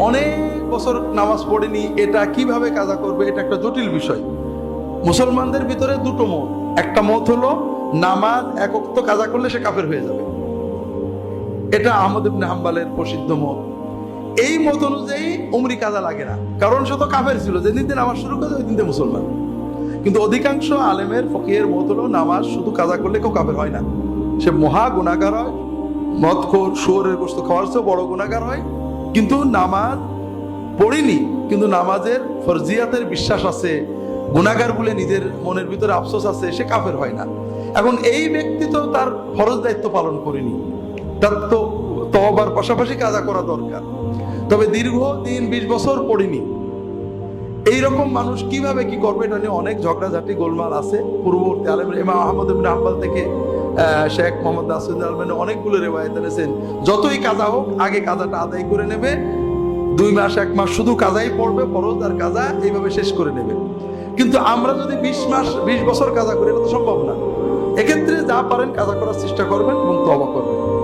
অনেক বছর নামাজ পড়েনি, এটা কীভাবে কাজা করবে, এটা একটা জটিল বিষয়। মুসলমানদের ভিতরে দুটো মত। একটা মত হলো, নামাজ একক্ত কাজা করলে সে কাফের হয়ে যাবে। এটা আহমদ ইবনে হাম্বালের প্রসিদ্ধ মত। এই মত অনুযায়ী উমরি কাজা লাগে না। কারণ সে তো কাফের ছিল, যেদিন দিন নামাজ শুরু করে ওই দিন মুসলমান। কিন্তু অধিকাংশ আলেমের ফকিরের মত হলো, নামাজ শুধু কাজা করলে কেউ কাফের হয় না। সে মহা গুণাগার হয়, মদ খোর, শুয়োরের গোস্ত খাওয়ার চেয়েও বড় গুণাগার হয়। কিন্তু নামাজ পড়িনি, কিন্তু নামাজের ফরজিয়াতের বিশ্বাস আছে গুণাগার বলে নিজের মনের ভিতরে আফসোস আছে, সে কাফের হয় না। এখন এই ব্যক্তি তো তার ফরজ দায়িত্ব পালন করেনি। তার তো তহবার পাশাপাশি কাজা করা দরকার। তবে দীর্ঘ দিন বিশ বছর পড়িনি। এইরকম মানুষ কীভাবে কি করবে এটা নিয়ে অনেক ঝগড়াঝাটি, গোলমাল আছে। পূর্ববর্তী আলম ইমাম আহমদ ইবনে হাম্বল থেকে শেখ মোহাম্মদ নাসিরুদ্দিন আলমানি অনেকগুলো রেওয়ায়ত এনেছেন। যতই কাজা হোক, আগে কাজাটা আদায় করে নেবে। দুই মাস, এক মাস শুধু কাজাই পড়বে, ফরজ আর কাজা এইভাবে শেষ করে নেবে। কিন্তু আমরা যদি বিশ মাস, বিশ বছর কাজা করি, এটা তো সম্ভব না। এক্ষেত্রে যা পারেন কাজা করার চেষ্টা করবেন এবং তবা করবেন।